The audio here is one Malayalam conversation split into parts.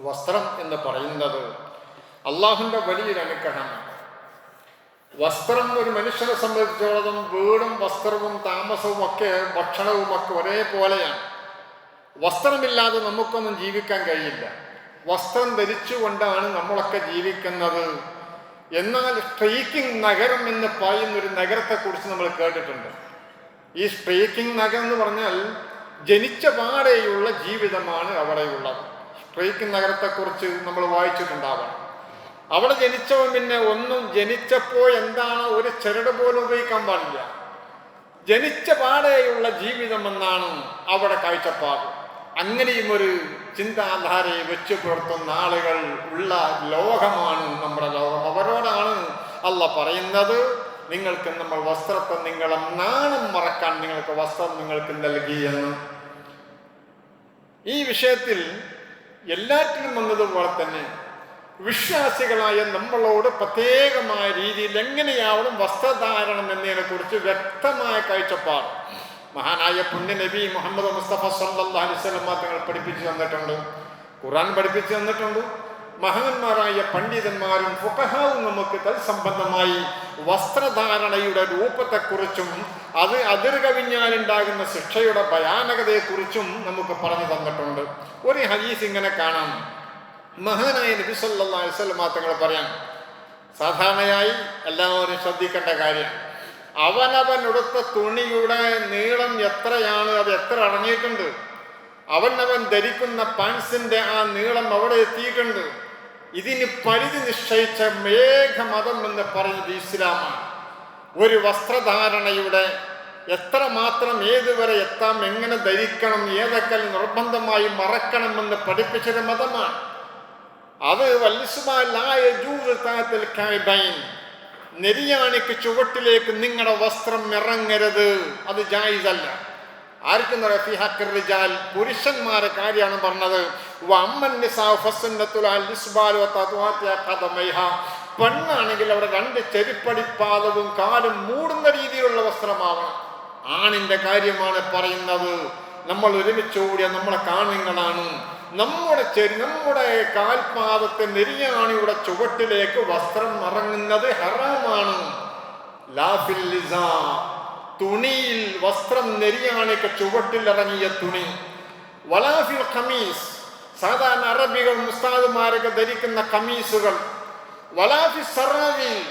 വസ്ത്രം എന്ന് പറയുന്നത് അള്ളാഹുവിന്റെ വലിയൊരു അനുഗ്രഹമാണ്. വസ്ത്രം ഒരു മനുഷ്യനെ സംബന്ധിച്ചോളം വീടും വസ്ത്രവും താമസവും ഒക്കെ ഭക്ഷണവും ഒക്കെ ഒരേപോലെയാണ്. വസ്ത്രമില്ലാതെ നമുക്കൊന്നും ജീവിക്കാൻ കഴിയില്ല. വസ്ത്രം ധരിച്ചുകൊണ്ടാണ് നമ്മളൊക്കെ ജീവിക്കുന്നത്. എന്നാൽ സ്ട്രീക്കിംഗ് നഗരം എന്ന് പറയുന്ന ഒരു നഗരത്തെക്കുറിച്ച് നമ്മൾ കേട്ടിട്ടുണ്ട്. ഈ സ്ട്രീക്കിംഗ് നഗരം എന്ന് പറഞ്ഞാൽ ജനിച്ച പാടെയുള്ള ജീവിതമാണ് അവിടെയുള്ളത്. സ്ട്രീക്കിംഗ് നഗരത്തെക്കുറിച്ച് നമ്മൾ വായിച്ചിട്ടുണ്ടാവാം അവിടെ ജനിച്ചവൻ പിന്നെ ഒന്നും ജനിച്ചപ്പോൾ എന്താണ് ഒരു ചരട് പോലും ഉപയോഗിക്കാൻ പാടില്ല. ജനിച്ച പാടെയുള്ള ജീവിതം എന്നാണ് അവിടെ കാഴ്ചപ്പാട്. അങ്ങനെയും ഒരു ചിന്താധാരയെ വെച്ചു പുലർത്തുന്ന ആളുകൾ ഉള്ള ലോകമാണ് നമ്മുടെ ലോകം. അവരോടാണ് അല്ല പറയുന്നത് നിങ്ങൾക്ക് നമ്മൾ വസ്ത്രത്തെ നിങ്ങളെ നാണം മറക്കാൻ നിങ്ങൾക്ക് വസ്ത്രം നിങ്ങൾക്ക് നൽകി എന്ന്. ഈ വിഷയത്തിൽ എല്ലാറ്റിലും വന്നതുപോലെ തന്നെ വിശ്വാസികളായ നമ്മളോട് പ്രത്യേകമായ രീതിയിൽ എങ്ങനെയാവണം വസ്ത്രധാരണം എന്നതിനെ കുറിച്ച് വ്യക്തമായ കാഴ്ചപ്പാട്. മഹാനായ പുണ്യ നബി മുഹമ്മദ് മുസ്തഫ സല്ലാ അലൈഹി വസല്ലം തങ്ങൾ പഠിപ്പിച്ചു തന്നിട്ടുണ്ട്. ഖുറാൻ പഠിപ്പിച്ചു തന്നിട്ടുണ്ട്. മഹാന്മാരായ പണ്ഡിതന്മാരും ഫുഖഹാവും നമുക്ക് തത്സംബന്ധമായി വസ്ത്രധാരണയുടെ രൂപത്തെക്കുറിച്ചും അത് അതിർകവിഞ്ഞാലുണ്ടാകുന്ന ശിക്ഷയുടെ ഭയാനകതയെക്കുറിച്ചും നമുക്ക് പറഞ്ഞു തന്നിട്ടുണ്ട്. ഒരു ഹദീസ് ഇങ്ങനെ കാണാം. മഹാനായ നബി വസല്ലം തങ്ങൾ പറയാം സാധാരണയായി എല്ലാവരും ശ്രദ്ധിക്കേണ്ട കാര്യം അവനവൻ ഉടുത്ത തുണിയുടെ നീളം എത്രയാണ് അത് എത്ര അടങ്ങിയിട്ടുണ്ട്? അവനവൻ ധരിക്കുന്ന പാൻസിന്റെ ആ നീളം അവിടെ എത്തിയിട്ടുണ്ട്. ഇതിന് പരിധി നിശ്ചയിച്ച മേഘമതം എന്ന് പറയുന്നത് ഇസ്ലാമാണ്. ഒരു വസ്ത്രധാരണയുടെ എത്ര മാത്രം ഏതുവരെ എത്താം എങ്ങനെ ധരിക്കണം ഏതൊക്കെ നിർബന്ധമായി മറക്കണമെന്ന് പഠിപ്പിച്ചൊരു മതമാണ്. അത് നെരിയാണിക്ക് ചുവട്ടിലേക്ക് നിങ്ങളുടെ വസ്ത്രം ഇറങ്ങരുത്. അത് ജായിസല്ല. ആർക്കും പുരുഷന്മാരെ കാര്യമാണ് പറഞ്ഞത്. പെണ്ണാണെങ്കിൽ അവിടെ രണ്ട് ചെരുപ്പടിപ്പാദവും കാലും മൂടുന്ന രീതിയിലുള്ള വസ്ത്രമാവണം. ആണിന്റെ കാര്യമാണ് പറയുന്നത്. നമ്മൾ ഒരുമിച്ച് നമ്മളെ കാണുങ്ങളാണ് നമ്മുടെ ചെരി നമ്മുടെ കാൽപാദത്തെ നെരിയാണിയുടെ ചുവട്ടിലേക്ക് വസ്ത്രം മറങ്ങുന്നത് ഹറാമാണ്. തുണിയിൽ വസ്ത്രം നെരിയാണിക്ക് ചുവട്ടിലിറങ്ങിയ തുണി. വലാഫിൽ ഖമീസ് സാധാരണ അറബികൾ മുസ്താദുമാരൊക്കെ ധരിക്കുന്ന കമീസുകൾ. വലാഫി സറാവി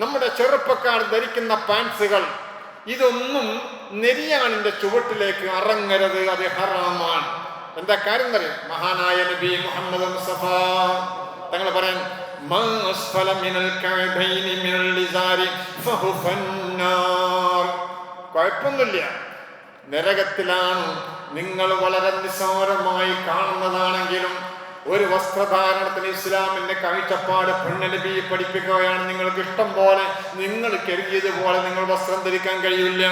നമ്മുടെ ചെറുപ്പക്കാർ ധരിക്കുന്ന പാൻസുകൾ. ഇതൊന്നും നെരിയാണിന്റെ ചുവട്ടിലേക്ക് അറങ്ങരുത് അത് ഹറാമാണ്. എന്താ കാര്യം പറയും മഹാനായ നബി മുഹമ്മദ് തങ്ങൾ പറയാൻ. കുഴപ്പമൊന്നുമില്ല. നരകത്തിലാണ് നിങ്ങൾ വളരെ നിസ്സാരമായി കാണുന്നതാണെങ്കിലും ഒരു വസ്ത്രധാരണത്തിന് ഇസ്ലാമിന്റെ കാഴ്ചപ്പാട് പെണ്ണലബി പഠിപ്പിക്കുകയാണ് നിങ്ങൾക്ക് ഇഷ്ടം പോലെ നിങ്ങൾ കരുതിയതുപോലെ നിങ്ങൾ വസ്ത്രം ധരിക്കാൻ കഴിയില്ല.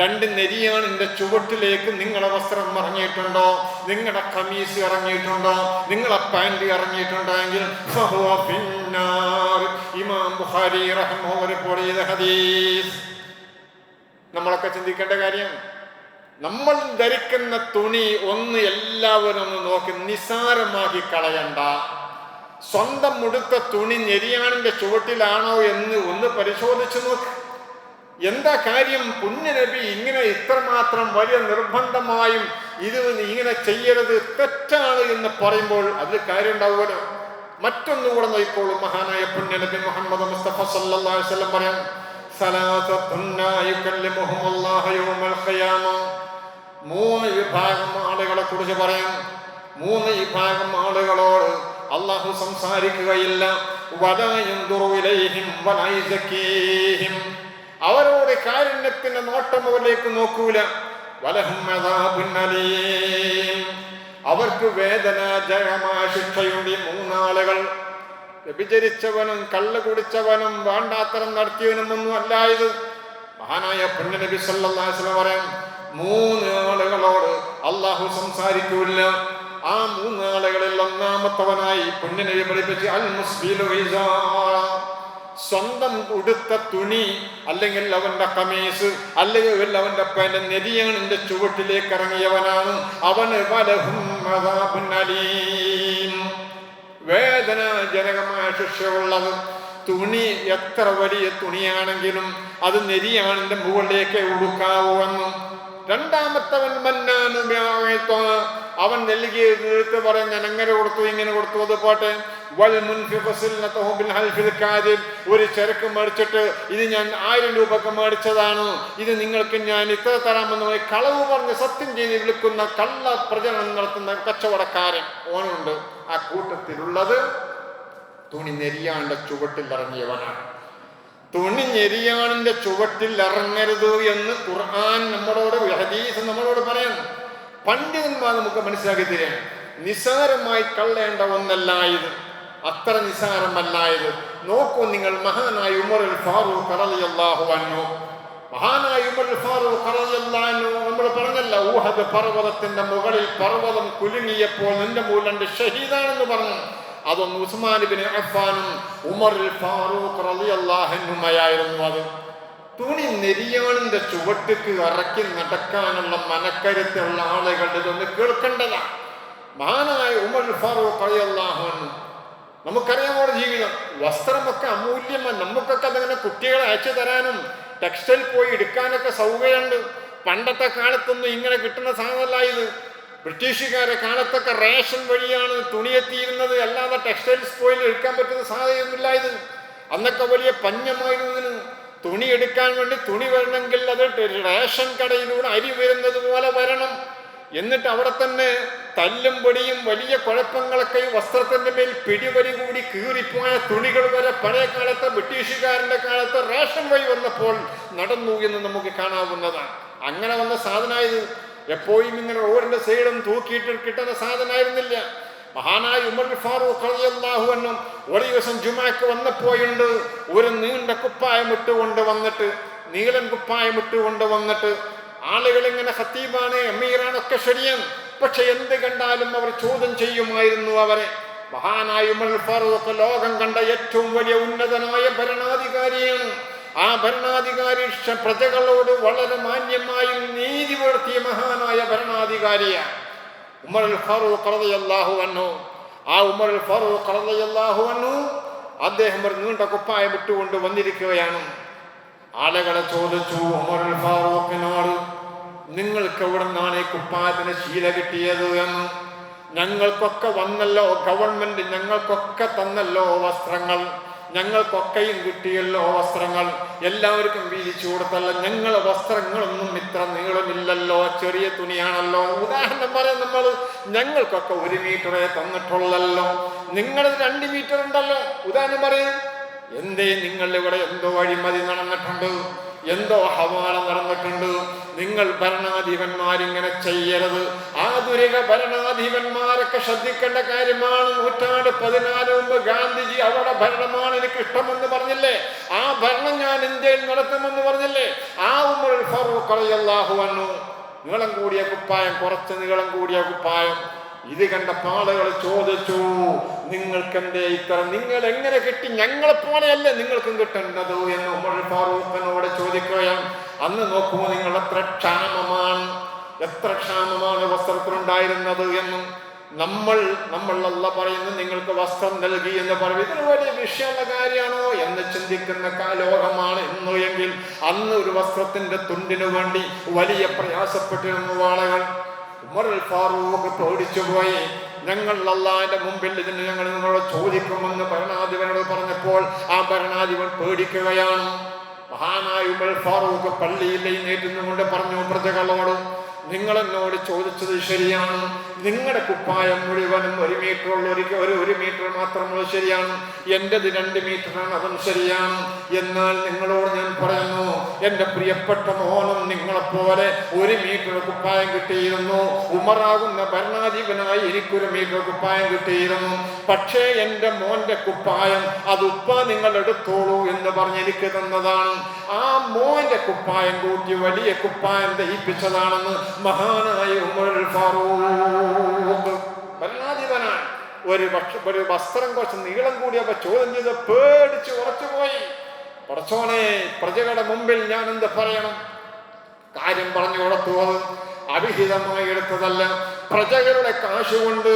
രണ്ട് നെരിയാണിന്റെ ചുവട്ടിലേക്ക് നിങ്ങളെ വസ്ത്രം ഇറങ്ങിയിട്ടുണ്ടോ നിങ്ങളുടെ കമീസ് ഇറങ്ങിയിട്ടുണ്ടോ നിങ്ങളെ പാന്റ് ഇറങ്ങിയിട്ടുണ്ടെങ്കിൽ. ഇമാം ബുഹാരി റിപ്പോർട്ട് ഹദീസ് നമ്മളൊക്കെ ചിന്തിക്കേണ്ട കാര്യം നമ്മൾ ധരിക്കുന്ന തുണി ഒന്ന് എല്ലാവരും ഒന്ന് നോക്കി നിസാരമാക്കി കളയണ്ട. സ്വന്തം ഉടുത്ത തുണി ഞെരിയാണിന്റെ ചുവട്ടിലാണോ എന്ന് ഒന്ന് പരിശോധിച്ചു നോക്ക്. എന്താ കാര്യം? പുണ്യനബി ഇങ്ങനെ ഇത്രമാത്രം വലിയ നിർബന്ധമായും ഇത് ഇങ്ങനെ ചെയ്യരുത് തെറ്റാണ് എന്ന് പറയുമ്പോൾ അതിൽ കാര്യം ഉണ്ടാവുമല്ലോ. മറ്റൊന്നുകൂടെ നോക്കിക്കോളൂ. മഹാനായ പുണ്യനബി മുഹമ്മദ് മുസ്തഫ അലൈഹി വസല്ലം പറയാം മൂന്ന് വിഭാഗം ആളുകളെ കുറിച്ച് പറയാം. മൂന്ന് വിഭാഗം ആളുകളോട് അള്ളാഹു സംസാരിക്കുകയില്ല. അവരോട് കാരുണ്യത്തിന്റെ നോട്ടം അവരിലേക്ക് നോക്കൂല. അവർക്ക് വേദനാജയമായ ശിക്ഷയുണ്ട് മൂന്നാളുകൾ. വ്യഭിചരിച്ചവനും കള്ള് കുടിച്ചവനും വേണ്ടാത്തരം നടത്തിയവനും ഒന്നും അല്ല ഇത്. മഹാനായ പുണ്യനബി വസല്ലം പറയാം മൂന്ന് ആളുകളോട് അള്ളാഹു സംസാരിക്കൂല ആ മൂന്ന് ആളുകളിൽ ഒന്നാമത്തവനായി പുണ്യനബി പഠിപ്പിച്ച് അൽ മുസ്ലിം സ്വന്തം ഉടുത്ത തുണി അല്ലെങ്കിൽ അവന്റെ കമീസ് അല്ലെങ്കിൽ അവന്റെ പല നെരിയാണിന്റെ ചുവട്ടിലേക്ക് ഇറങ്ങിയവനാണ്. അവന് വലഹും അലീം. വേദനാജനകമായ ശിക്ഷയുള്ളതും തുണി എത്ര വലിയ തുണിയാണെങ്കിലും അത് നെരിയാണിന്റെ മുകളിലേക്ക് ഉടുക്കാവൂ എന്നും. രണ്ടാമത്തവൻ മന്നാനു അവൻ നൽകിയ എടുത്ത് ഞാൻ അങ്ങനെ കൊടുത്തു ഇങ്ങനെ കൊടുത്തു അത് പോട്ടെ. ഒരു ചരക്ക് മേടിച്ചിട്ട് ഇത് ഞാൻ ആയിരം രൂപക്ക് മേടിച്ചതാണ്. ഇത് നിങ്ങൾക്ക് ഞാൻ ഇത്ര തരാമെന്ന് പോയി കളവ് പറഞ്ഞ് സത്യം ചെയ്ത് വിളിക്കുന്ന കള്ള പ്രചരണം നടത്തുന്ന കച്ചവടക്കാരൻ ഓനുണ്ട്. ആ കൂട്ടത്തിലുള്ളത് തുണി നെരിയാണ്ട ചുവട്ടിൽ ഇറങ്ങിയവനാണ്. തുണി ഞെരിയാണിന്റെ ചുവട്ടിൽ ഇറങ്ങരുത് എന്ന് ഖുർആൻ നമ്മളോട് ഹദീസ് നമ്മളോട് പറയാം പണ്ഡിതന്മാർ നമുക്ക് മനസ്സിലാക്കി തരാൻ നിസാരമായി കള്ളേണ്ട ഒന്നല്ല ഇത്. അത്ര നിസ്സാരമല്ലായത് നോക്കൂ നിങ്ങൾ മഹാനായ ഉമർ ഫാറൂഖ് റളിയല്ലാഹു അൻഹു. മഹാനായ ഉമർ ഫാറൂഖ് അൻഹു നമ്മൾ പറഞ്ഞല്ല ഊഹദ് പർവതത്തിന്റെ മുകളിൽ പർവതം കുലുങ്ങിയപ്പോൾ നിന്റെ മൂലന്റെ ഷഹീദാണെന്ന് പറഞ്ഞു. അതൊന്ന് ഉസ്മാൻ ബിൻ അഫ്ഫാനും ഉമർ ഫാറൂഖ് റളിയല്ലാഹുമായിരുന്നു അത്. തുണി നെരിയാണിന്റെ ചുവട്ടിക്ക് ഇറക്കി നടക്കാനുള്ള മനക്കരുത്തുള്ള ആളുകളുടെ ഇതൊന്ന് കേൾക്കേണ്ടതാണ്. മഹാനായ ഉമർ ഫാറൂഖ് റളിയല്ലാഹു നമുക്കറിയാം നമ്മുടെ ജീവിതം വസ്ത്രമൊക്കെ അമൂല്യമാണ്. നമുക്കൊക്കെ അതങ്ങനെ കുട്ടികളെ അയച്ചു തരാനും ടെക്സ്റ്റൈൽ പോയി എടുക്കാനൊക്കെ സൗകര്യമുണ്ട്. പണ്ടത്തെ കാലത്തൊന്നും ഇങ്ങനെ കിട്ടുന്ന സാധനമല്ല ഇത്. ബ്രിട്ടീഷുകാരെ കാലത്തൊക്കെ റേഷൻ വഴിയാണ് തുണിയെത്തിയിരുന്നത് അല്ലാതെ ടെക്സ്റ്റൈൽസ് പോയി എടുക്കാൻ പറ്റുന്ന സാധ്യതയൊന്നുമില്ല ഇത്. അന്നൊക്കെ വലിയ പഞ്ഞമായിരുന്നു തുണി എടുക്കാൻ വേണ്ടി തുണി വരണമെങ്കിൽ അത് റേഷൻ കടയിലൂടെ അരി വരുന്നത് പോലെ വരണം. എന്നിട്ട് അവിടെ തന്നെ തല്ലും പൊടിയും വലിയ കുഴപ്പങ്ങളൊക്കെ വസ്ത്രത്തിന്റെ മേൽ പിടിവരി കൂടി കീറിപ്പോയ തുണികൾ വരെ പഴയ കാലത്ത് ബ്രിട്ടീഷുകാരന്റെ കാലത്ത് റേഷൻ വഴി വന്നപ്പോൾ നടന്നു എന്ന് നമുക്ക് കാണാവുന്നതാണ്. അങ്ങനെ വന്ന സാധനമായത് എപ്പോഴും ഇങ്ങനെ റോഡിന്റെ സൈഡും തൂക്കിയിട്ട് കിട്ടുന്ന സാധനമായിരുന്നില്ല. മഹാനായ ഉമർ ഫാറൂഖ് അള്ളാഹു അൻഹു ഒരു ദിവസം ജുമാക്ക് വന്നപ്പോയുണ്ട് ഒരു നീണ്ട കുപ്പായം ഇട്ടുകൊണ്ട് വന്നിട്ട് നീളൻ കുപ്പായം ഇട്ടുകൊണ്ട് വന്നിട്ട് ആളുകൾ ഇങ്ങനെ ഹത്തീബാണ് അമീറാണ് ഒക്കെ ശരിയാണ് പക്ഷെ എന്ത് കണ്ടാലും അവർ ചോദ്യം ചെയ്യുമായിരുന്നു അവരെ. മഹാനായ ഉമർ ഫാറൂഖ് ലോകം കണ്ട ഏറ്റവും വലിയ ഉന്നതനായ ഭരണാധികാരിയാണ്. ആ ഭരണാധികാരി പ്രജകളോട് വളരെ മാന്യമായും നീതി പുലർത്തിയ മഹാനായ ഭരണാധികാരിയാണ് ഉമർ ഫാറൂഖ് റളിയല്ലാഹു അൻഹു. ആ ഉമർ ഫാറൂഖ് റളിയല്ലാഹു അൻഹു അദ്ദേഹം ഒരു നീണ്ട കുപ്പായം വിട്ടുകൊണ്ട് വന്നിരിക്കുകയാണ്. ആളുകളെ ചോദിച്ചു ഉമർ ഫാറൂഖിനോട് നിങ്ങൾക്ക് എവിടെ നിന്നാണ് ഈ കുപ്പായത്തിന് ശീല കിട്ടിയത് എന്ന്? ഞങ്ങൾക്കൊക്കെ വന്നല്ലോ ഗവൺമെന്റ് ഞങ്ങൾക്കൊക്കെ തന്നല്ലോ വസ്ത്രങ്ങൾ. ഞങ്ങൾക്കൊക്കെയും കിട്ടിയല്ലോ വസ്ത്രങ്ങൾ. എല്ലാവർക്കും വീതിച്ചു കൊടുത്തല്ലോ. ഞങ്ങൾ വസ്ത്രങ്ങളൊന്നും ഇത്ര നീളമില്ലല്ലോ ചെറിയ തുണിയാണല്ലോ. ഉദാഹരണം പറയാൻ നമ്മൾ ഞങ്ങൾക്കൊക്കെ ഒരു മീറ്ററേ തന്നിട്ടുള്ളല്ലോ. നിങ്ങളത് രണ്ട് മീറ്റർ ഉണ്ടല്ലോ. ഉദാഹരണം പറയാം എന്തേ നിങ്ങൾ ഇവിടെ എന്തോ അഴിമതി നടന്നിട്ടുണ്ട്? എന്തോ ഹവാല നടന്നിട്ടുണ്ട്? നിങ്ങൾ ഭരണാധിപന്മാരിങ്ങനെ ചെയ്യരുത്. ആധുനിക ഭരണാധിപന്മാരൊക്കെ ശ്രദ്ധിക്കേണ്ട കാര്യമാണ്. നൂറ്റാണ്ട് പതിനാല് മുമ്പ് ഗാന്ധിജി അവരുടെ ഭരണമാണ് എനിക്ക് ഇഷ്ടമെന്ന് പറഞ്ഞില്ലേ? ആ ഭരണം ഞാൻ ഇന്ത്യയിൽ നടത്തുമെന്ന് പറഞ്ഞില്ലേ? ആ ഉമർ ഫറൂഖ് അള്ളാഹു വന്നു നീളം കൂടിയ കുപ്പായം കുറച്ച് നീളം കൂടിയ കുപ്പായം. ഇത് കണ്ട പാളുകൾ ചോദിച്ചു നിങ്ങൾക്ക് എന്തേ ഇത്ര? നിങ്ങൾ എങ്ങനെ കിട്ടി? ഞങ്ങളെ പോലെയല്ലേ നിങ്ങൾക്കും കിട്ടേണ്ടത്? എന്ന് ഉമർ ഫാറൂഖിനോട് ചോദിക്കുകയാണ്. അന്ന് നോക്കുമ്പോൾ നിങ്ങൾ എത്ര ക്ഷാമമാണ്? എത്ര ക്ഷാമമാണ് വസ്ത്രത്തിലുണ്ടായിരുന്നത് എന്നും? നമ്മൾ നമ്മൾ അല്ല പറയുന്നു നിങ്ങൾക്ക് വസ്ത്രം നൽകി എന്ന് പറയും. ഇതിന് വലിയ വിഷയമുള്ള കാര്യമാണോ? എന്ന് ചിന്തിക്കുന്ന ലോകമാണ് ഇന്ന് എങ്കിൽ. അന്ന് ഒരു വസ്ത്രത്തിന്റെ തുണ്ടിനു വേണ്ടി വലിയ പ്രയാസപ്പെട്ടിരുന്നു ആളുകൾ ഉമർ ഫാറൂഖ് ഞങ്ങൾ അള്ളാന്റെ മുമ്പിൽ ഇതിന് ഞങ്ങൾ നിങ്ങളോട് ചോദിക്കുമെന്ന് ഭരണാധിപനോട് പറഞ്ഞപ്പോൾ ആ ഭരണാധിപൻ പേടിക്കുകയാണ്. മഹാനായ ഉമർ ഫാറൂഖ് പള്ളിയിൽ എഴുന്നേറ്റുന്നുകൊണ്ട് പറഞ്ഞു പ്രജകളോട് നിങ്ങൾ എന്നോട് ചോദിച്ചത് ശരിയാണ്. നിങ്ങളുടെ കുപ്പായം മുഴുവനും ഒരു മീറ്റർ ഉള്ള ഒരു ഒരു ഒരു മീറ്റർ മാത്രമുള്ള ശരിയാണ്. എന്റെത് രണ്ട് മീറ്ററാണ് അതും ശരിയാണ്. എന്നാൽ നിങ്ങളോട് ഞാൻ പറയുന്നു എന്റെ പ്രിയപ്പെട്ട മോനും നിങ്ങളെപ്പോലെ ഒരു മീറ്റർ കുപ്പായം കിട്ടിയിരുന്നു. ഉമറാകുന്ന ഭരണാധിപനായി എനിക്കൊരു മീറ്റർ കുപ്പായം കിട്ടിയിരുന്നു. പക്ഷേ എന്റെ മോന്റെ കുപ്പായം അത് ഉപ്പ നിങ്ങൾ എടുത്തോളൂ എന്ന് പറഞ്ഞ് എനിക്ക് തന്നതാണ്. ആ മോന്റെ കുപ്പായം കൂട്ടി വലിയ കുപ്പായം ദഹിപ്പിച്ചതാണെന്ന് മഹാനായ ഉമർ ഫാറൂഖ് ഭരണാധിപനാണ് ഒരു പക്ഷ ഒരു വസ്ത്രം കുറച്ച് നീളം കൂടിയപ്പോ ചോദ്യം ചെയ്ത് പേടിച്ച് ഉറച്ചുപോയി പടച്ചോനെ പ്രജകളുടെ മുമ്പിൽ ഞാൻ എന്ത് പറയണം? കാര്യം പറഞ്ഞു കൊടുത്തു അവിഹിതമായി എടുത്തതല്ല. പ്രജകളുടെ കാശ് കൊണ്ട്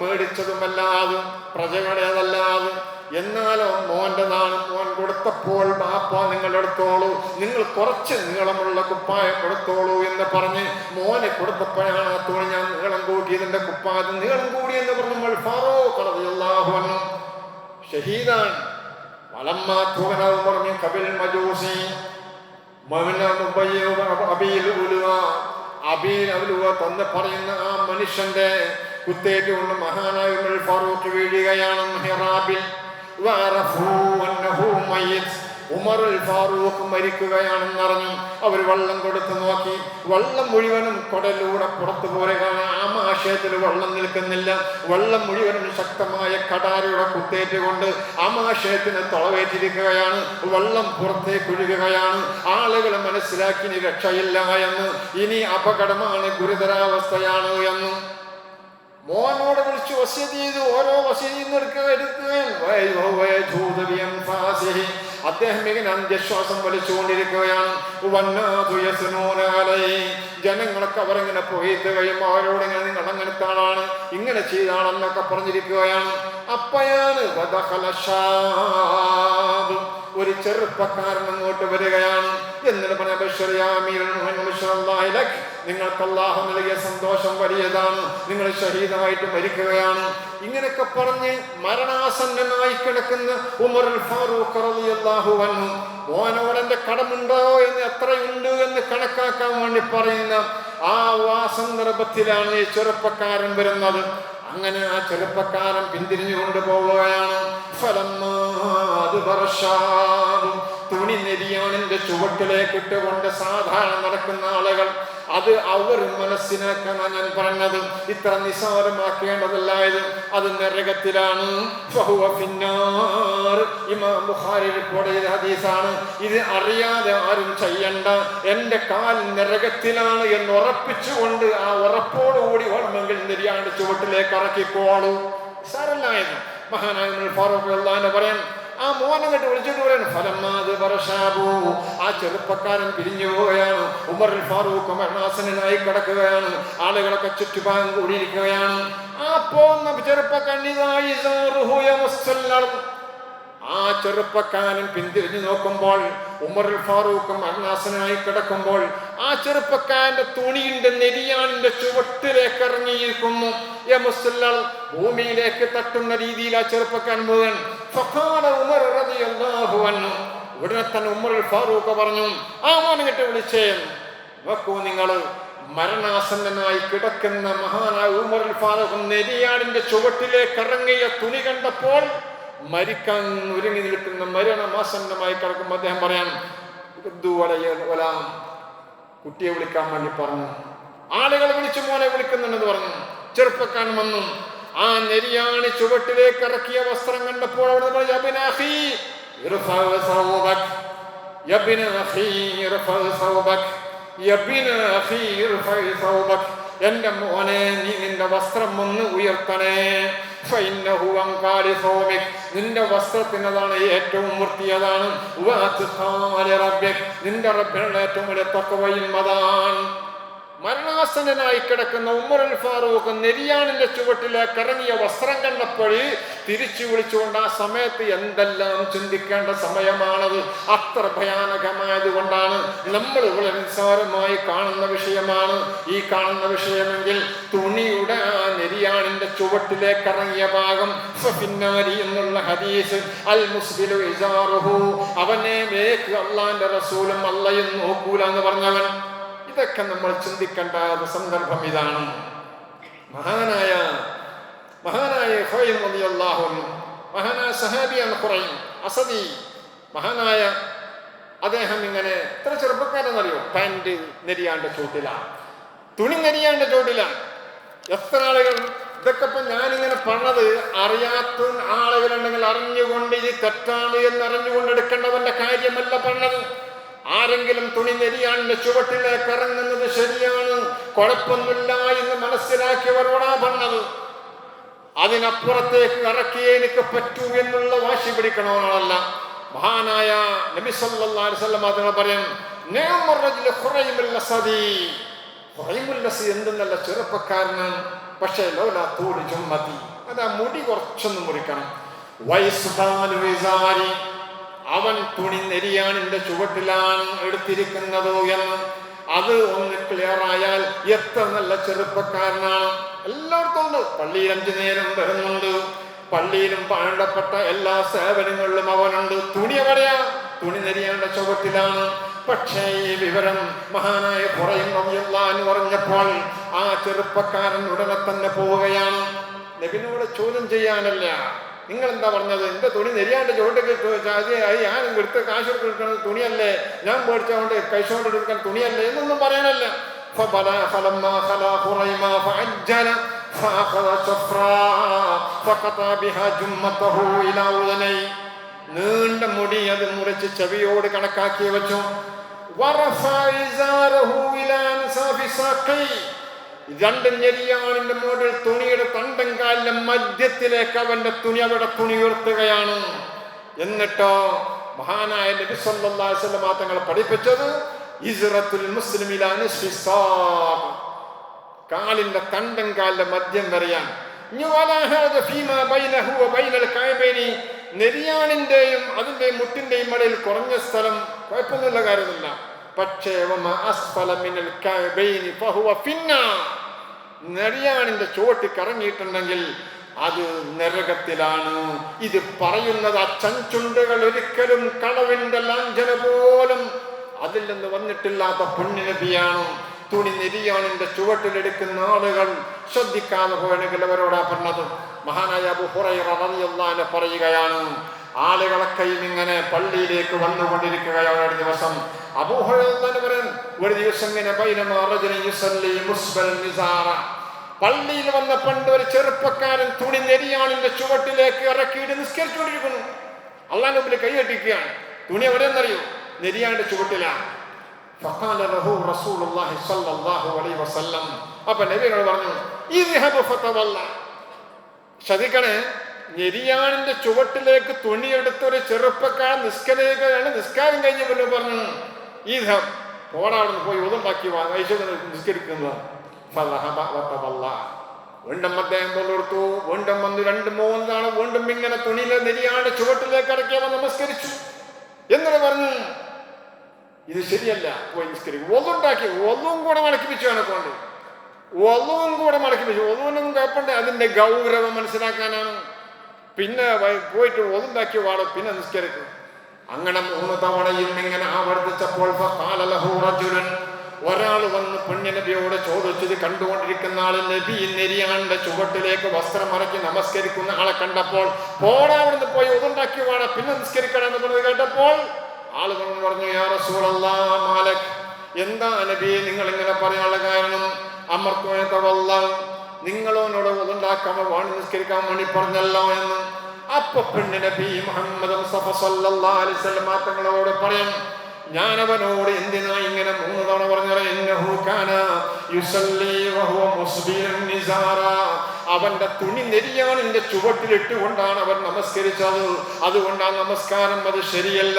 മേടിച്ചതുമല്ലാതെ പ്രജകളുടേതല്ലാതെ. എന്നാലോ മോന്റെതാണ് മോൻ കൊടുത്തപ്പോൾ ബാപ്പ നിങ്ങൾ എടുത്തോളൂ നിങ്ങൾ കുറച്ച് നീളമുള്ള കുപ്പായം കൊടുത്തോളൂ എന്ന് പറഞ്ഞ് മോനെ കൊടുത്തപ്പോഴാണ് ആ തുണി ഞാൻ നീളം കൂട്ടിയതിന്റെ കുപ്പായം നീളം കൂടി എന്ന് പറഞ്ഞപ്പോൾ ഫാറൂഖ് അൻഹു. ഷഹീദാൻ വളമ്മ തൂകനത് പറഞ്ഞു കപിൽ മജൂസി. തന്ന് പറയുന്ന ആ മനുഷ്യന്റെ കുത്തേറ്റുകൊണ്ട് മഹാനായ ഉമർ ഫാറൂഖ് വീഴുകയാണെന്ന് ഹിറാബിൽ ഉമറുൽ ഫാറൂഖ് മരിക്കുകയാണെന്ന് അറിഞ്ഞു അവർ വള്ളം കൊടുത്തു നോക്കി. വള്ളം മുഴുവനും കടലൂടെ പുറത്തു പോരുകയാണ്. ആമാശയത്തിൽ വള്ളം നിൽക്കുന്നില്ല. വള്ളം മുഴുവനും ശക്തമായ കടാരയുടെ കുത്തേറ്റുകൊണ്ട് ആമാശയത്തിന് തുളവേറ്റിരിക്കുകയാണ്. വള്ളം പുറത്തേക്ക് ഒഴുകുകയാണ് ആളുകൾ മനസ്സിലാക്കി ഇനി രക്ഷയില്ല എന്ന്. ഇനി അപകടമാണ് ഗുരുതരാവസ്ഥയാണ് എന്ന്. മോനോട് വിളിച്ച് വസ്യ ചെയ്തു. ഓരോ വസ്യതയും എടുക്കുക എടുക്കുകയാണ് അദ്ദേഹം ഇങ്ങനെ അന്ത്യശ്വാസം വലിച്ചുകൊണ്ടിരിക്കുകയാണ്. ജനങ്ങളൊക്കെ അവരിങ്ങനെ പുകയത്തുകയും അവരോട് ഇങ്ങനെ നിങ്ങൾ അങ്ങനെ ആളാണ് ഇങ്ങനെ ചെയ്താണെന്നൊക്കെ പറഞ്ഞിരിക്കുകയാണ് അപ്പയാണ്. ഒരു ചെറുപ്പക്കാരൻ അങ്ങോട്ട് വരികയാണ് എന്നിട്ട് പറഞ്ഞ ബഷർ നിങ്ങൾക്ക് അള്ളാഹു നൽകിയ സന്തോഷം വലിയതാണ്. നിങ്ങൾ ഷഹീദായിട്ട് മരിക്കുകയാണ്. ഇങ്ങനെയൊക്കെ പറഞ്ഞ് മരണാസന്നനായി കിടക്കുന്ന ഉമർ ഫാറൂഖ് റളിയല്ലാഹു അൻഹു മോനോട് എന്റെ കടമുണ്ടോ എന്ന് എത്രയുണ്ട് എന്ന് കണക്കാക്കാൻ വേണ്ടി പറയുന്ന ആ വാ സന്ദർഭത്തിലാണ് ഈ ചെറുപ്പക്കാരൻ വരുന്നത്. അങ്ങനെ ആ ചെറുപ്പക്കാരൻ പിന്തിരിഞ്ഞു കൊണ്ടുപോവുകയാണ് ഫലം വർഷാവും തുണി നെരിയാണിന്റെ ചുവട്ടിലേക്ക് ഇട്ടുകൊണ്ട് സാധാരണ നടക്കുന്ന ആളുകൾ അത് അവർ മനസ്സിലാക്കാനാണ് ഞാൻ പറഞ്ഞത്. ഇത്ര നിസാരമാക്കേണ്ടതല്ല ഇത് അത് നരകത്തിലാണ്. ഹദീസാണ്. ഇത് അറിയാതെ ആരും ചെയ്യണ്ട. എന്റെ കാൽ നരകത്തിലാണ് എന്ന് ഉറപ്പിച്ചുകൊണ്ട് ആ ഉറപ്പോടുകൂടി വേണമെങ്കിൽ നിര്യാണ്ട് ചുവട്ടിലേക്ക് ഇറക്കിക്കോളൂ സാരല്ലായിരുന്നു മഹാനായ ഫാറൂഖ് പറയാൻ ആ മോനങ്ങട്ട് വിളിച്ചിട്ട് പറയുന്നു ഫലമാത് പറഷാബൂ ആ ചെറുപ്പക്കാരൻ പിരിഞ്ഞു പോവുകയാണ്. ഉമർ ഫാറൂഖ് മരണാസനായി കിടക്കുകയാണ്. ആളുകളൊക്കെ ചുറ്റുപാടും കൂടിയിരിക്കുകയാണ്. ആ പോകുന്ന ചെറുപ്പക്കണ്ണിതായി ആ ചെറുപ്പക്കാരൻ പിന്തിരിഞ്ഞു നോക്കുമ്പോൾ ഉമർ ഫാറൂഖ് മരണാസനായി കിടക്കുമ്പോൾ ആ ചെറുപ്പക്കാരന്റെ തുണിയുടെ നെരിയാണിന്റെ ചുവട്ടിലേക്ക് ഇറങ്ങിയിരിക്കുന്നു. യമുസ്സല്ലൽ ഭൂമിയിലേക്ക് തട്ടുന്ന രീതിയിൽ ആ ചെറുപ്പക്കാരൻ മുഴുവൻ ഉമർ ഉടനെ തന്നെ ഉമർ ഫാറൂഖ് പറഞ്ഞു ആ മോനങ്ങട്ട് വിളിച്ചേ. നോക്കൂ നിങ്ങൾ മരണാസന്നനായി കിടക്കുന്ന മഹാനായ ഉമർ ഫാറൂഖ് നെരിയാടിന്റെ ചുവട്ടിലേക്ക് ഇറങ്ങിയ തുണി കണ്ടപ്പോൾ മരിക്കാൻ ഒരുങ്ങി നിൽക്കുന്ന മരണമാസന്നമായി കിടക്കുമ്പോൾ അദ്ദേഹം വലാം കുട്ടിയെ വിളിക്കാൻ വേണ്ടി പറഞ്ഞു. ആളുകൾ വിളിച്ചു മോനെ വിളിക്കുന്നുണ്ടെന്ന് പറഞ്ഞു. ചെറുപ്പക്കാരൻ വന്നു. ആ നെരിയാണി ചുവട്ടിലേക്ക് ഇറക്കിയ വസ്ത്രം കണ്ടപ്പോൾ അവിടെ പറഞ്ഞു. എന്റെ മോനെ നീ നിന്റെ വസ്ത്രം ഒന്ന് ഉയർത്തണേ. നിന്റെ വസ്ത്രത്തിനതാണ് ഏറ്റവും വൃത്തിയതാണ്. നിന്റെ റബ്ബിനുള്ള ഏറ്റവും വലിയ തക്കവയും അതാണ് മരണാസനായി കിടക്കുന്ന ഉമ്മറുൽ ഫാറൂഖ് നെരിയാണിന്റെ ചുവട്ടിലെ കറങ്ങിയ വസ്ത്രം കണ്ടപ്പോഴി തിരിച്ചു വിളിച്ചുകൊണ്ട് ആ സമയത്ത് എന്തെല്ലാം ചിന്തിക്കേണ്ട സമയമാണത്? അത്ര ഭയാനകമായതുകൊണ്ടാണ് നമ്മൾ ഇവിടെ നിസ്സാരമായി കാണുന്ന വിഷയമാണ്. ഈ കാണുന്ന വിഷയമെങ്കിൽ തുണിയുടെ ആ നെരിയാണിന്റെ ചുവട്ടിലേക്ക് ഇറങ്ങിയ ഭാഗം പിന്നാലി എന്നുള്ള ഹദീസ് അൽ മുസ്ബിലു ഇസാറുഹു. അവനെ മേക്ക് അള്ളാന്റെ റസൂലും അല്ലയും നോക്കൂല എന്ന് പറഞ്ഞവൻ. ഇതൊക്കെ നമ്മൾ ചിന്തിക്കേണ്ട ഒരു സന്ദർഭം ഇതാണ്? മഹാനായ മഹാനായ ഖുറൈം മഹാനായ സഹാബി സഹാബിയാണ് ഖുറൈം അസദി മഹാനായ അദ്ദേഹം ഇങ്ങനെ എത്ര ചെറുപ്പക്കാരെന്നറിയോ? പാന്റ് നെരിയാണ്ട് ചൂട്ടിലാണ് തുണി നെരിയാണ്ട് ചൂട്ടിലാണ് എത്ര ആളുകൾ ഇതൊക്കെ ഇപ്പൊ ഞാനിങ്ങനെ പറഞ്ഞത് അറിയാത്ത ആളുകളുണ്ടെങ്കിൽ അറിഞ്ഞുകൊണ്ട് ഇത് തെറ്റാണ് എന്ന് അറിഞ്ഞുകൊണ്ട് എടുക്കേണ്ടവന്റെ കാര്യമല്ല പറഞ്ഞത്. ആരെങ്കിലും തുണി നെരിയാൻ ചുവട്ടിലേക്ക് ഇറങ്ങുന്നത് ശരിയാണ്. കുഴപ്പമൊന്നുമില്ല എന്ന് മനസ്സിലാക്കിയവരോടാ പറഞ്ഞത്. അതിനപ്പുറത്തേക്ക് ഇറക്കിയേ എനിക്ക് പറ്റൂ എന്നുള്ള വാശി പിടിക്കണമെന്നല്ല മഹാനായ പറയും എന്തെന്നല്ല ചെറുപ്പക്കാരന് പക്ഷേ ചുമ്മതി അതാ മുടി കുറച്ചൊന്ന് മുറിക്കണം. അവൻ തുണി നെരിയാണിന്റെ ചുവട്ടിലാൻ എടുത്തിരിക്കുന്നത് എന്ന്. അത് ഒന്ന് ക്ലിയർ ആയാൽ എത്ര നല്ല ചെറുപ്പക്കാരനാണ്. എല്ലായിടത്തും ഉണ്ട്. പള്ളിയിൽ അഞ്ചു നേരം വരുന്നുണ്ട്. പള്ളിയിലും പാണ്ടപ്പെട്ട എല്ലാ സേവനങ്ങളിലും അവനുണ്ട്. തുണി എവിടെയാ? തുണി നെരിയാണ്ട ചുവട്ടിലാണ്. പക്ഷേ ഈ വിവരം മഹാനായ കുറയും എന്ന് പറഞ്ഞപ്പോൾ ആ ചെറുപ്പക്കാരൻ ഉടനെ തന്നെ പോവുകയാണ്. നബിനോട് ചോദ്യം ചെയ്യാനല്ല. നിങ്ങൾ എന്താ പറഞ്ഞത്? എന്റെ തുണി നെരിയാണ്ട് ചുവട്ടേക്ക് ചാതിയായി ഞാൻ എടുത്ത് കാശ് കൊടുക്കുന്നത് തുണിയല്ലേ. ഞാൻ മേടിച്ചുകൊണ്ട് കൈശോണ്ട് എടുക്കാൻ തുണിയല്ലേ എന്നൊന്നും പറയാനല്ല. നീണ്ട മുടി അത് മുറിച്ച് ചെവിയോട് കണക്കാക്കി വെച്ചു. രണ്ട് ഞെരിയാണിന്റെ മോഡിൽ തുണിയുടെ തണ്ടൻ കാലിലെ മധ്യത്തിലേക്ക് അവന്റെ തുണി അവിടെ തുണി ഉയർത്തുകയാണ്. എന്നിട്ടോ മഹാനായ നബി സല്ലല്ലാഹു മാത്രങ്ങൾ പഠിപ്പിച്ചത് ഇസ്റത്തുൽ മുസ്ലിമിലാണ് കാലിന്റെ തണ്ടൻ കാലിന്റെ മദ്യം വരെയാൻ നെരിയാണിന്റെയും അതിന്റെയും മുട്ടിന്റെയും ഇടയിൽ കുറഞ്ഞ സ്ഥലം കുഴപ്പമൊന്നുമില്ല കാര്യമില്ല പക്ഷേ നെരിയാണിന്റെ ചോട്ടി കറങ്ങിയിട്ടുണ്ടെങ്കിൽ അത് നരകത്തിലാണ്. ഇത് പറയുന്നത് ആ ഒരിക്കലും കളവിന്റെ ലാഞ്ചന പോലും അതിൽ നിന്ന് വന്നിട്ടില്ലാത്ത പുണ്യനബിയാണ് തുണി നെരിയാണിന്റെ ചുവട്ടിലെടുക്കുന്ന ആളുകൾ ശ്രദ്ധിക്കാതെ പോകണമെങ്കിൽ അവരോടാ പറഞ്ഞത്? മഹാനായ അബു ഹുറൈറ ആളുകളെ കയ്യിൽ ഇങ്ങനെ പള്ളിയിലേക്ക് വന്നുകൊണ്ടിരിക്കുകയാണ് ഒരു ദിവസം. അബൂഹരൻ ഒരു ദിവസം ഇങ്ങനെ പള്ളിയിൽ വന്ന പണ്ട് ഒരു ചെറുപ്പക്കാരൻ തുണി നെരിയാണിന്റെ ചുവട്ടിലേക്ക് ഇറക്കിയിട്ട് നിസ്കരിച്ചുകൊണ്ടിരിക്കുന്നു. അള്ളാന്റെ മുമ്പിൽ കൈയട്ടിക്കുകയാണ് തുണി എവിടെയെന്നറിയോ? നെരിയാണിന്റെ ചുവട്ടിലാണ്. പറഞ്ഞു ഈ ശ്രദ്ധിക്കണേ ഞെരിയാണിന്റെ ചുവട്ടിലേക്ക് തുണിയെടുത്ത ഒരു ചെറുപ്പക്കാരൻ നിസ്കരിക്കുകയാണ്. നിസ്കാരം കഴിഞ്ഞ പിന്നെ പറഞ്ഞു ധം പോടാവിടുന്ന് പോയി ഉതുണ്ടാക്കി വാങ്ങിച്ചു നിസ്കരിക്കുന്നത്. വീണ്ടും അദ്ദേഹം തൊഴിലെടുത്തു വീണ്ടും വന്ന് രണ്ട് മൂന്ന് തവണ വീണ്ടും ഇങ്ങനെ തുണിയിലെ നെരിയാണ്ട് ചുവട്ടിലേക്ക് ഇറക്കിയവൻ നമസ്കരിച്ചു. എന്നിട്ട് പറഞ്ഞു ഇത് ശരിയല്ല പോയി നിസ്കരിക്കും. ഒന്നുണ്ടാക്കി ഒന്നും കൂടെ മടക്കിപ്പിച്ചു കൊണ്ട്. ഒന്നും കൂടെ മടക്കിപ്പിച്ചു. ഒന്നും കുഴപ്പമുണ്ട് അതിന്റെ ഗൗരവം മനസ്സിലാക്കാനാണ്. പിന്നെ പോയിട്ട് ഒതുണ്ടാക്കിയ വാൾ പിന്നെ നിസ്കരിക്കും. അങ്ങനെ മൂന്ന് തവണയും ഇങ്ങനെ ആവർത്തിച്ചപ്പോൾ ഒരാൾ വന്ന് പുണ്യനബിയോട് ചോദിച്ചത് കണ്ടുകൊണ്ടിരിക്കുന്ന ആൾ നബി നെരിയാണ്ട് ചുവട്ടിലേക്ക് വസ്ത്രം മറക്കി നമസ്കരിക്കുന്ന ആളെ കണ്ടപ്പോൾ പോടാ അവിടുന്ന് പോയി ഒതുണ്ടാക്കി വാള പിന്നെ നിസ്കരിക്കണം എന്ന് പറഞ്ഞത് കേട്ടപ്പോൾ ആളുകൾ പറഞ്ഞു യാ മാലക് എന്താ നബി നിങ്ങൾ ഇങ്ങനെ പറയാനുള്ള കാരണം? അമർത്തുവല്ല നിങ്ങളോനോട് അതുണ്ടാക്കാൻ വേണ്ടി നിസ്കരിക്കാൻ വേണ്ടി പറഞ്ഞല്ലോ എന്ന്. അപ്പൊ പെണ്ണ് നബി മുഹമ്മദ് മുസ്തഫ അലൈഹി വസല്ലം തങ്ങളോട് പറയും ഞാൻ അവനോട് എന്തിനാ ഇങ്ങനെ മൂന്ന് തവണ പറഞ്ഞു നിസാറ അവന്റെ തുണി നെരിയാണിന്റെ ചുവട്ടിലിട്ടുകൊണ്ടാണ് അവൻ നമസ്കരിച്ചത്. അതുകൊണ്ട് ആ നമസ്കാരം അത് ശരിയല്ല.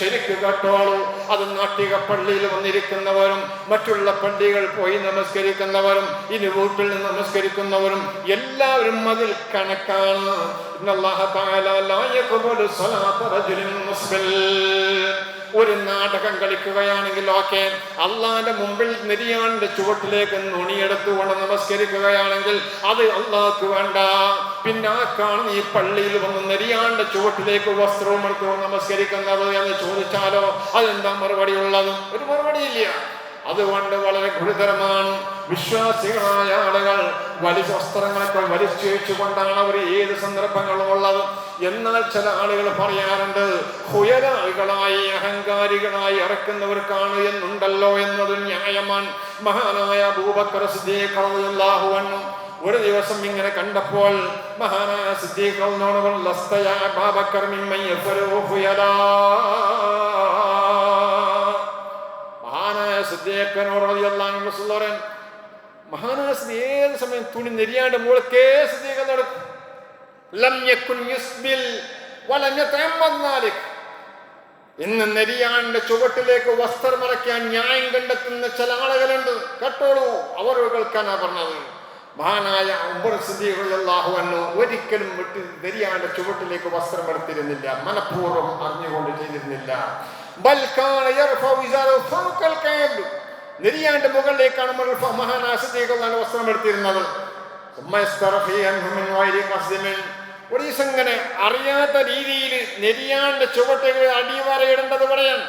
ശരിക്ക് കേട്ടോളൂ. അത് നാട്ടിക പള്ളിയിൽ വന്നിരിക്കുന്നവരും മറ്റുള്ള പള്ളികൾ പോയി നമസ്കരിക്കുന്നവരും ഇനി വീട്ടിൽ നമസ്കരിക്കുന്നവരും എല്ലാവരും അതിൽ കണക്കാണ്. ഇന്നല്ലാഹ തആല ലാ യഖ്ബലു സ്വലാത്ത റജുലിൻ മുസ്ബിൽ. ഒരു നാടകം കളിക്കുകയാണെങ്കിൽ ഓക്കെ അള്ളാന്റെ മുമ്പിൽ നിര്യാണിന്റെ ചുവട്ടിലേക്ക് നുണിയെടുത്തുകൊണ്ട് നമസ്കരിക്കുകയാണെങ്കിൽ അത് അള്ളാഹ്ക്ക് വേണ്ട. പിന്നെ ആ കാണുന്ന ഈ പള്ളിയിൽ വന്ന് നെരിയാണ്ട് ചുവട്ടിലേക്ക് വസ്ത്രവും എടുത്തുകൊണ്ട് നമസ്കരിക്കുന്നത് എന്ന് ചോദിച്ചാലോ? അതെന്താ മറുപടി ഉള്ളത്? ഒരു മറുപടി ഇല്ല അതുകൊണ്ട് വളരെ ഗുരുതരമാണ്. വിശ്വാസികളായ ആളുകൾ വലിയ വസ്ത്രങ്ങളൊക്കെ വലിച്ചേച്ചുകൊണ്ടാണ് അവർ ഏത് സന്ദർഭങ്ങളും ഉള്ളത്. എന്നാൽ ചില ആളുകൾ പറയാറുണ്ട് ഹുയരാളികളായി അഹങ്കാരികളായി ഇറക്കുന്നവർക്കാണ് എന്നുണ്ടല്ലോ എന്നത് ന്യായമാണ് മഹാനായ അബൂബക്കർ സിദ്ദീഖ് റളിയല്ലാഹു അൻഹു ഒരു ദിവസം ഇങ്ങനെ കണ്ടപ്പോൾ മഹാനായ സിദ്ദീഖ് റളിയല്ലാഹു അൻഹു ലസ്തയ അബൂബക്കർ മിമ്മൻ യഫലു ഹുയലാ മഹാനായ മഹാനായ സിദ്ദീഖനോട് റളിയല്ലാഹു റസൂൽ സിദ്ദീഖ് ഏത് സമയം തുണി നെരിയാണ്ട് മുളക്കേ സ്ഥിതികൾ നടക്കും. ഇന്ന് നെരിയാണ്ട് ചുവട്ടിലേക്ക് വസ്ത്രം മറയ്ക്കാൻ ന്യായം കണ്ടെത്തുന്ന ചില ആളുകളുണ്ട്. കേട്ടോളൂ അവർ കേൾക്കാനാ പറഞ്ഞത്. മഹാനായ ഉമർ സ്ഥിതികളിലാഹു അന്നു ഒരിക്കലും വിട്ട് നെരിയാണ്ട് ചുവട്ടിലേക്ക് വസ്ത്രം എടുത്തിരുന്നില്ല മനഃപൂർവം അറിഞ്ഞുകൊണ്ട് ചെയ്തിരുന്നില്ല. ബൽ നെരിയാന്റെ മുകളിലേക്കാണ് മഹാനാശത്തേക്കുള്ളതാണ് വസ്ത്രം എടുത്തിരുന്നത് ഒരു അറിയാത്ത രീതിയിൽ നെരിയാന്റെ ചുവട്ടുകൾ അടിവാറയിടേണ്ടത് പറയാൻ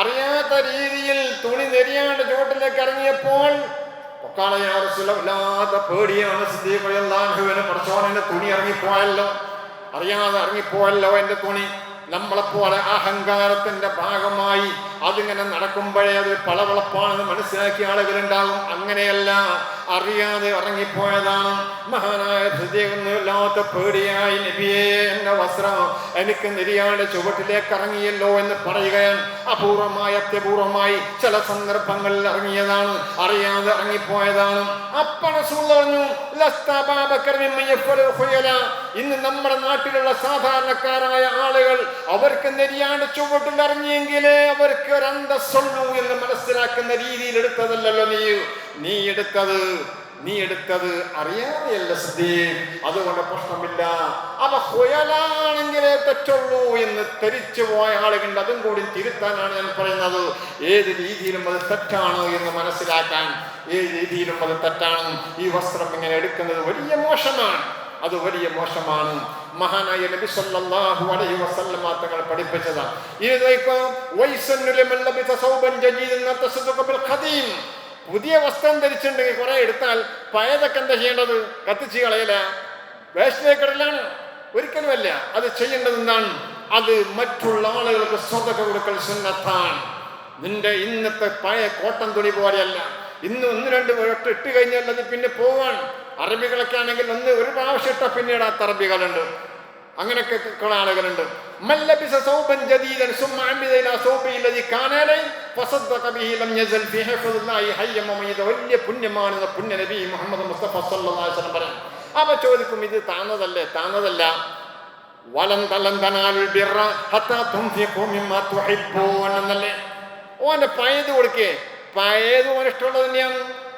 അറിയാത്ത രീതിയിൽ തുണി നെരിയാണ്ട് ചുവട്ടിലേക്ക് ഇറങ്ങിയപ്പോൾ ഒക്കാളയാറസിലല്ലാത്ത പേടിയാണ് സിദ്ധീപുരല്ലാഹുവിന് പടച്ചോനെ തുണി ഇറങ്ങിപ്പോയല്ലോ. അറിയാതെ ഇറങ്ങിപ്പോയല്ലോ എന്റെ തുണി. നമ്മളെപ്പോലെ അഹങ്കാരത്തിന്റെ ഭാഗമായി അതിങ്ങനെ നടക്കുമ്പോഴേ അത് പളവളപ്പാണെന്ന് മനസ്സിലാക്കിയ ആളുകളുണ്ടാകും. അങ്ങനെയല്ല അറിയാതെ ഇറങ്ങിപ്പോയതാണ് മഹാനായ ഹൃദയമൊന്നുമില്ലാത്ത പേടിയായി നബിയേ എന്റെ വസ്ത്രം എനിക്ക് നിര്യാണ്ട് ചുവട്ടിലേക്ക് ഇറങ്ങിയല്ലോ എന്ന് പറയുകയാണ്. അപൂർവമായി അത്യപൂർവമായി ചില സന്ദർഭങ്ങളിൽ ഇറങ്ങിയതാണ് അറിയാതെ ഇറങ്ങിപ്പോയതാണ്. അപ്പണ പറഞ്ഞു "ലസ്ത അബാബക്കർ മിമ്മൻ ഖുയല." ഇന്ന് നമ്മുടെ നാട്ടിലുള്ള സാധാരണക്കാരായ ആളുകൾ അവർക്ക് നെരിയാണ്ട് ചുവട്ടിൽ ഇറങ്ങിയെങ്കിലേ അവർക്ക് എന്ന് മനസ്സിലാക്കുന്ന രീതിയിൽ എടുത്തതല്ലല്ലോ നീ. നീ എടുത്തത് നീ എടുത്തത് അറിയാതെയല്ല സിദ്ധി. അതുകൊണ്ട് പ്രശ്നമില്ല. അവ ഹുയലാണെങ്കിലേ തെറ്റുള്ളൂ എന്ന് തെരിച്ചു പോയ ആളുകളുണ്ട് അതും കൂടി തിരുത്താനാണ് ഞാൻ പറയുന്നത്. ഏത് രീതിയിലും അത് തെറ്റാണ് എന്ന് മനസ്സിലാക്കാൻ ഏത് രീതിയിലും അത് തെറ്റാണ് ഈ വസ്ത്രം ഇങ്ങനെ എടുക്കുന്നത് വലിയ മോശമാണ്. അത് വലിയ മോശമാണ്. മഹാനായ നബി സല്ലല്ലാഹു അലൈഹി വസല്ലമ തങ്ങൾ പഠിപ്പിച്ചതാണ് ഇത് നോക്കൂ വൈസന്നു ലിമൻ ജദീദൻ നതസദ്ദഖ ബിൽ ഖദീം. പുതിയ വസ്ത്രം ധരിച്ചിട്ടുണ്ടെങ്കിൽ കുറെ എടുത്താൽ പഴയതൊക്കെ എന്താ ചെയ്യേണ്ടത്? കത്തിച്ച് കളയില്ല ഒരിക്കലും ഒരിക്കലുമല്ല അത് ചെയ്യേണ്ടത് എന്താണ്? അത് മറ്റുള്ള ആളുകൾക്ക് സ്വതക കൊടുക്കൽ സുന്നത്താണ്. നിന്റെ ഇന്നത്തെ പഴയ കോട്ടൻ തുണി പോലെയല്ല. ഇന്ന് ഒന്ന് രണ്ട് ഇട്ട് കഴിഞ്ഞാൽ അത് പിന്നെ പോവാൻ അറബികളൊക്കെ ആണെങ്കിൽ ഒന്ന് ഒരു പ്രാവശ്യം ഇട്ട പിന്നീട് ആ അറബികളുണ്ട് അങ്ങനെയൊക്കെ ആളുകളുണ്ട്. മല്ലബിസ സൗബൻ ജദീദൻ ബിഹി ലം യസൽ ഹയ്യ പുണ്യ നബി മുഹമ്മദ് മുസ്തഫ സല്ലല്ലാഹു അലൈഹി വസല്ലം അവ ചോദിക്കും ഇത് താന്നതല്ലേ? താന്നതല്ല. വലം തലം ഓന്റെ പഴയത് കൊടുക്കേ. പഴയത് ഓനിഷ്ടമുള്ളത് തന്നെയാണ്.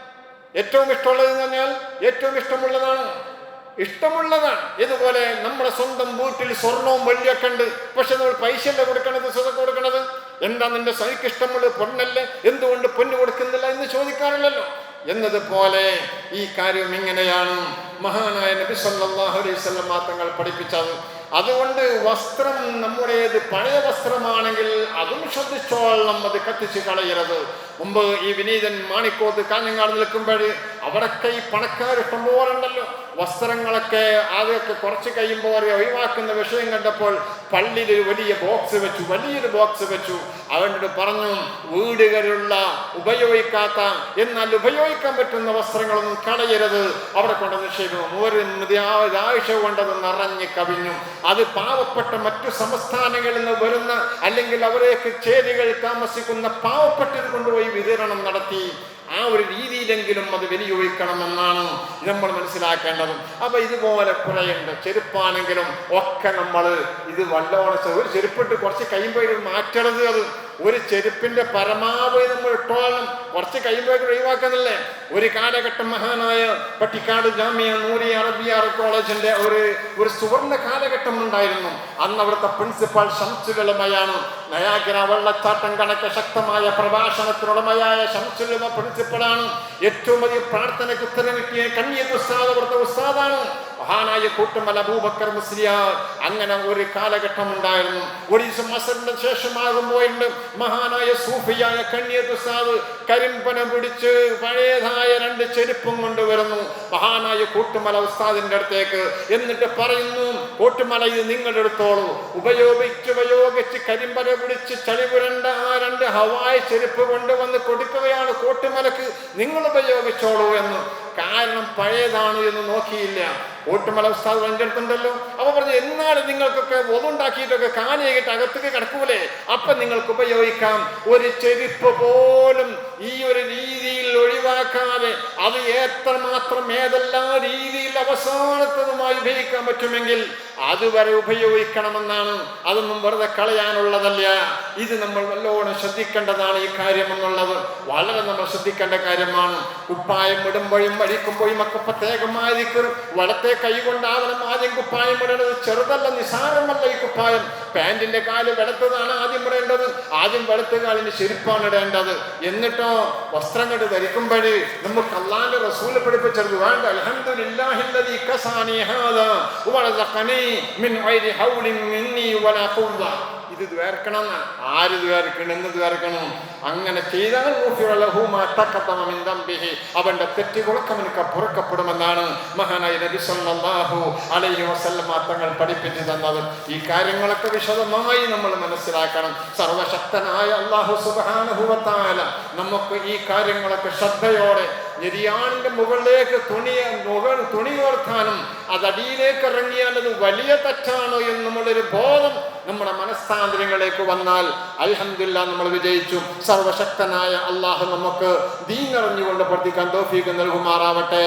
ഏറ്റവും ഇഷ്ടമുള്ളത് എന്ന് പറഞ്ഞാൽ ഏറ്റവും ഇഷ്ടമുള്ളതാണ്. ഇഷ്ടമുള്ളതാണ്. ഇതുപോലെ നമ്മുടെ സ്വന്തം വീട്ടിൽ സ്വർണവും വെള്ളിയൊക്കെ ഉണ്ട്. പക്ഷെ നമ്മൾ പൈസ എന്താ കൊടുക്കണത്? സ്വതം കൊടുക്കണത്? എന്താ നിന്റെ സൈക്ക് ഇഷ്ടമുള്ളത് പൊണ്ണല്ലേ? എന്തുകൊണ്ട് പൊന്നു കൊടുക്കുന്നില്ല എന്ന് ചോദിക്കാറില്ലല്ലോ. എന്നതുപോലെ ഈ കാര്യം ഇങ്ങനെയാണ്. മഹാനായ നബി സല്ലല്ലാഹു അലൈഹി വസല്ലം തങ്ങൾ പഠിപ്പിച്ചത്. അതുകൊണ്ട് വസ്ത്രം നമ്മുടേത് പഴയ വസ്ത്രമാണെങ്കിൽ അതും ശ്രദ്ധിച്ചോളണം. അത് കത്തിച്ച് കളയരുത്. മുമ്പ് ഈ വിനീതൻ മാണിക്കോത്ത് കാഞ്ഞങ്ങാട് നിൽക്കുമ്പോൾ അവിടൊക്കെ ഈ പണക്കാർ ഇഷ്ടംപോലുണ്ടല്ലോ വസ്ത്രങ്ങളൊക്കെ ആദ്യമൊക്കെ കുറച്ച് കഴിയുമ്പോൾ അവരെ ഒഴിവാക്കുന്ന വിഷയം കണ്ടപ്പോൾ പള്ളിയിൽ ഒരു വലിയ ബോക്സ് വെച്ചു വലിയൊരു ബോക്സ് വെച്ചു. അവനോട് പറഞ്ഞു വീടുകളിലുള്ള ഉപയോഗിക്കാത്ത എന്നാൽ ഉപയോഗിക്കാൻ പറ്റുന്ന വസ്ത്രങ്ങളൊന്നും കളയരുത്. അവിടെ കൊണ്ട് നിക്ഷേപിക്കും ഒരു ഒരാഴ്ച കൊണ്ടത് കവിഞ്ഞു. അത് പാവപ്പെട്ട മറ്റു സംസ്ഥാനങ്ങളിൽ നിന്ന് വരുന്ന അല്ലെങ്കിൽ അവരേക്ക് ചേരികൾ താമസിക്കുന്ന പാവപ്പെട്ടത് കൊണ്ടുപോയി വിതരണം നടത്തി ആ ഒരു രീതിയിലെങ്കിലും അത് വിനിയോഗിക്കണമെന്നാണ് നമ്മൾ മനസ്സിലാക്കേണ്ടത്. അപ്പൊ ഇതുപോലെ കുറേയുണ്ട്. ചെരുപ്പാണെങ്കിലും ഒക്കെ നമ്മൾ ഇത് വല്ലോണം ഒരു ചെരുപ്പിട്ട് കുറച്ച് കഴിയുമ്പോൾ മാറ്റണത് അത്. ഒരു ചെരുപ്പിന്റെ പരമാവധി നമ്മൾ ഇട്ടോളം കുറച്ച് കഴിയുമ്പോഴേക്കും ഒഴിവാക്കുന്നില്ലേ ഒരു കാലഘട്ടം മഹാനായ പട്ടിക്കാട് ജാമ്യ നൂരി ആർ കോളേജിന്റെ ഒരു ഒരു സുവർണ കാലഘട്ടം ഉണ്ടായിരുന്നു. അന്ന് അവിടുത്തെ പ്രിൻസിപ്പാൾ ഷംസുലമയാണ് നയാഗ്ര വെള്ളച്ചാട്ടം കണക്ക് ശക്തമായ പ്രഭാഷണത്തിനുടമയായ ഷംസുലമ പ്രിൻസിപ്പളാണ് ഏറ്റവും വലിയ പ്രാർത്ഥനയ്ക്ക് ഉത്തരം കിട്ടിയ കണ്ണിയ ഉസ്താദ് അവിടുത്തെ ഉസ്താദാണ്. മഹാനായ കൂട്ടുമല അബൂബക്കർ മുസ്ലിയാർ അങ്ങനെ ഒരു കാലഘട്ടം ഉണ്ടായിരുന്നു. ഒരു ദിവസം മസറിന്റെ ശേഷമാകുമ്പോഴുണ്ട് മഹാനായ സൂഫിയായ കണ്ണിയത്ത് ഉസ്താദ് കരിമ്പന പിടിച്ച് പഴയതായ രണ്ട് ചെരുപ്പും കൊണ്ടുവരുന്നു മഹാനായ കൂട്ടുമല ഉസ്താദിന്റെ അടുത്തേക്ക് എന്നിട്ട് പറയുന്നു കൂട്ടുമല ഇത് നിങ്ങളെടുത്തോളൂ. ഉപയോഗിച്ച് ഉപയോഗിച്ച് കരിമ്പന പിടിച്ച് ചളിപുരണ്ട ആ രണ്ട് ഹവായ് ചെരുപ്പ് കൊണ്ടുവന്ന് കൊടുക്കുകയാണ് കൂട്ടുമലക്ക്. നിങ്ങൾ ഉപയോഗിച്ചോളൂ എന്ന്. കാരണം പഴയതാണ് എന്ന് നോക്കിയില്ല. കൂട്ടുമല ഉസ്താദ് പങ്കെടുത്തുണ്ടല്ലോ അപ്പൊ പറഞ്ഞു എന്നാലും നിങ്ങൾക്കൊക്കെ ഒതുണ്ടാക്കിയിട്ടൊക്കെ കാലിയായിട്ട് അകത്തേക്ക് കിടക്കൂലേ? അപ്പൊ നിങ്ങൾക്ക് ഉപയോഗിക്കാം. ഒരു ചെരുപ്പ് പോലും ഈ ഒരു രീതിയിൽ ഒഴിവാക്കാതെ അത് എത്രമാത്രം ഏതെല്ലാം രീതിയിൽ അവസാനത്തതുമായി ഉപയോഗിക്കാൻ പറ്റുമെങ്കിൽ അതുവരെ ഉപയോഗിക്കണമെന്നാണ്. അതൊന്നും വെറുതെ കളയാനുള്ളതല്ല. ഇത് നമ്മൾ വല്ലോണം ശ്രദ്ധിക്കേണ്ടതാണ് ഈ കാര്യം എന്നുള്ളത് വളരെ നമ്മൾ ശ്രദ്ധിക്കേണ്ട കാര്യമാണ്. കുപ്പായം ഇടുമ്പോഴും അഴിക്കുമ്പോഴും ഒക്കെ പ്രത്യേകമായ ദിക്കർ വലത്തെ കൈ കൊണ്ടാവണം. ആദ്യം കുപ്പായം ഇടേണ്ടത് ചെറുതല്ല നിസാരമല്ല ഈ കുപ്പായം. പാൻറിന്റെ കാൽ വെളുത്തതാണ് ആദ്യം ഇടേണ്ടത്. ആദ്യം വെളുത്ത കാലിന് ശരിപ്പാണ് ഇടേണ്ടത്. എന്നിട്ടോ വസ്ത്രം കണ്ട് ധരിക്കുമ്പോഴേ നമുക്ക് അള്ളാന്റെ റസൂൽ പഠിപ്പിച്ചത് വേണ്ട അൽഹംദുലില്ലാഹില്ലദീ ഇത് ദ്വേർക്കണം ആര് ദ്വേർക്കണം എന്ന് ദ്വേർക്കണം അങ്ങനെ ചെയ്താൽ അവന്റെ തെറ്റുകളൊക്കെ അവനക്ക് പുറക്കപ്പെടുമെന്നാണ് മഹാനായ നബി സല്ലല്ലാഹു അലൈഹി വസല്ലമ തങ്ങൾ പഠിപ്പിച്ചു തന്നത്. ഈ കാര്യങ്ങളൊക്കെ വിശദമായി നമ്മൾ മനസ്സിലാക്കണം. സർവശക്തനായ അള്ളാഹു തആല നമുക്ക് ഈ കാര്യങ്ങളൊക്കെ ശ്രദ്ധയോടെ നെരിയാണിന്റെ മുകളിലേക്ക് തുണി മുകൾ തുണി ഓർക്കാനും അതടിയിലേക്ക് ഇറങ്ങിയാൽ അത് വലിയ തെറ്റാണ് എന്നുള്ളൊരു ബോധം നമ്മുടെ മനസ്സാന്തരങ്ങളിലേക്ക് വന്നാൽ അലഹമില്ല നമ്മൾ വിജയിച്ചു. സർവശക്തനായ അള്ളാഹു നമുക്ക് ദീനറിഞ്ഞുകൊണ്ട് പഠിക്കാൻ തോഫീക്ക് നൽകുമാറാവട്ടെ.